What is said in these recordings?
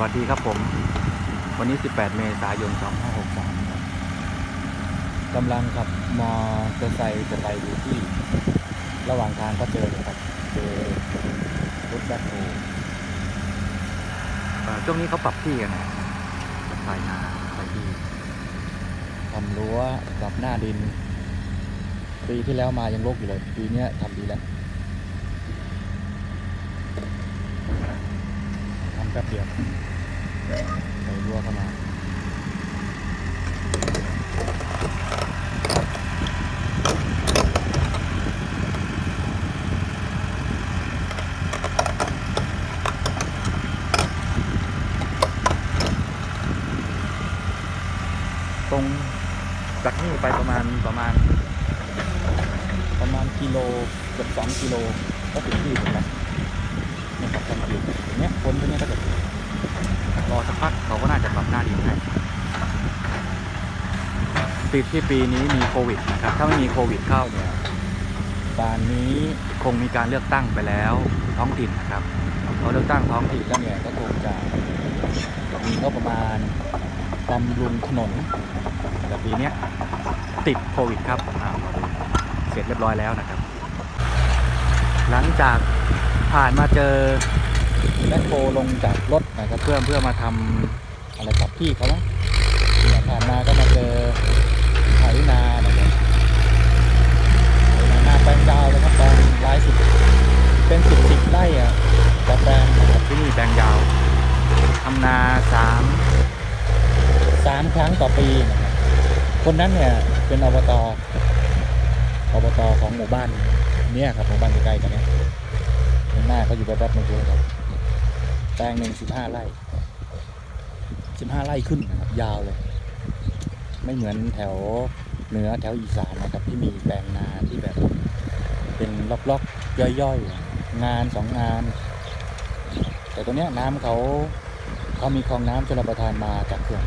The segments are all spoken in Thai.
วัสดีครับผม วันนี้ 18 เมษายน 2563ครับกำลังขับมอเตอร์ไซค์จะไปดูที่ ระหว่างทางก็เจอเลยครับ เจอรถแบ็คโฮเอ่อช่วงนี้เขาปรับที่กันนะจะถ่ายนาไปที่ทำรั้วกับหน้าดิน ปีที่แล้วมายังรกอยู่เลย ปีเนี้ยทำดีแล้วทำ แป๊บเดียวใส่รั้วเข้ามาตรงจากนี่ไปประมาณประมาณ ประมาณกิโลเกือบสองกิโลก็ถึงที่ผมแล้ว เนี่ยครับกำลังอยู่อย่างเนี้ยคนตรงเนี้ยก็จะรอสักพักเขาก็น่าจะปรับหน้าดินให้ติดที่ปีนี้มีโควิดนะครับ ถ้าไม่มีโควิดเข้าเนี่ยป่านนี้คงมีการเลือกตั้งไปแล้วท้องถิ่นนะครับพอเลือกตั้งท้องถิ่นแล้วเนี่ยก็คงจะมีงบประมาณบำรุงถนนแต่ปีเนี้ยติดโควิดครับอ่ามาดูเสร็จเรียบร้อยแล้วนะครับ หลังจากผ่านมาเจอ แบ็คโฮลงจากรถนะครับเพื่อเพื่อมาทำอะไรกับพี่เขานะเนี่ยผ่านมาก็มาเจอไถนานะครับไถนาหน้าแปลงดาวเลยครับแปลงหลายสิบเป็นสิบสิบไร่อะแต่แปลงนะครับที่นี่แปลงยาวทำนาสามสามครั้งต่อปีนะครับคนนั้นเนี่ยเป็นอบตอบตของหมู่บ้านเนี่ยครับหมู่บ้านใกล้ๆกันเนี่ยเห็นหน้าเขาอยู่แป๊บๆเมื่อกี้ครับ แปลงหนึ่งสิบห้าไร่สิบห้าไร่ขึ้นนะครับยาวเลย ไม่เหมือนแถวเหนือแถวอีสานนะครับ ที่มีแปลงนาที่แบบ เป็นล็อกๆย่อยๆ งานสองงาน แต่ตัวเนี้ยน้ำเขาเขามีคลองน้ำชลประทานมาจากเขื่อน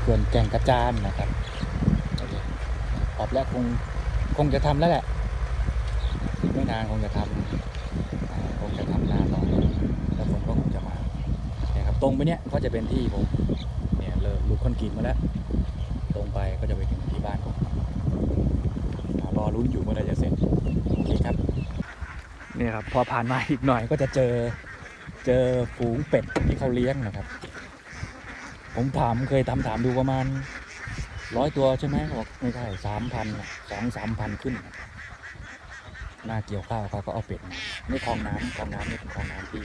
เขื่อนแก่งกระจานนะครับโอเคปรับแล้วคงคงจะทำแล้วแหละไม่นานคงจะทำอ่าคงจะทำนานหน่อยแล้วผมก็คงจะมาเนี่ยครับ ตรงไปเนี้ยก็จะเป็นที่ผมเนี่ยเริ่มลูกคอนกรีตมาแล้ว ตรงไปก็จะไปถึงที่บ้านผมอ่ารอลุ้นอยู่เมื่อไรจะเสร็จโอเคครับนี่ครับพอผ่านมาอีกหน่อยก็จะเจอเจอฝูงเป็ดที่เขาเลี้ยงนะครับ ผมถามเคยทำถามดูประมาณร้อยตัวใช่ไหมเขาบอกไม่ใช่สามพันสองสามพันขึ้นหน้าเกี่ยวข้าวเขาก็เอาเป็ดมานี่คลองน้ำคลองน้ำนี่เป็นคลองน้ำที่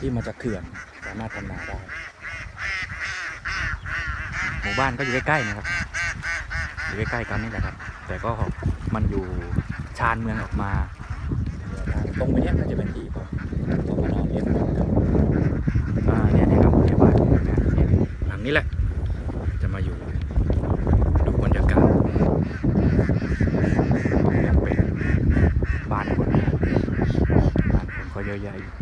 ที่มาจากเขื่อนสามารถทำนาได้ หมู่บ้านก็อยู่ใกล้ๆนะครับ อยู่ใกล้ๆกันนี่แหละครับ แต่ก็มันอยู่ชานเมืองออกมาตรงไปเนี้ยก็จะเป็นที่ผมผมมานอนเลี้ยงเป็ดครับอ่าเนี่ยนี่ครับเนี่บ้านนะเนี่ยหลังนี้แหละ จะมาอยู่ดูบรรยากาศเป็นบ้านคนบ้านคนเขาเยอะแยะอยู่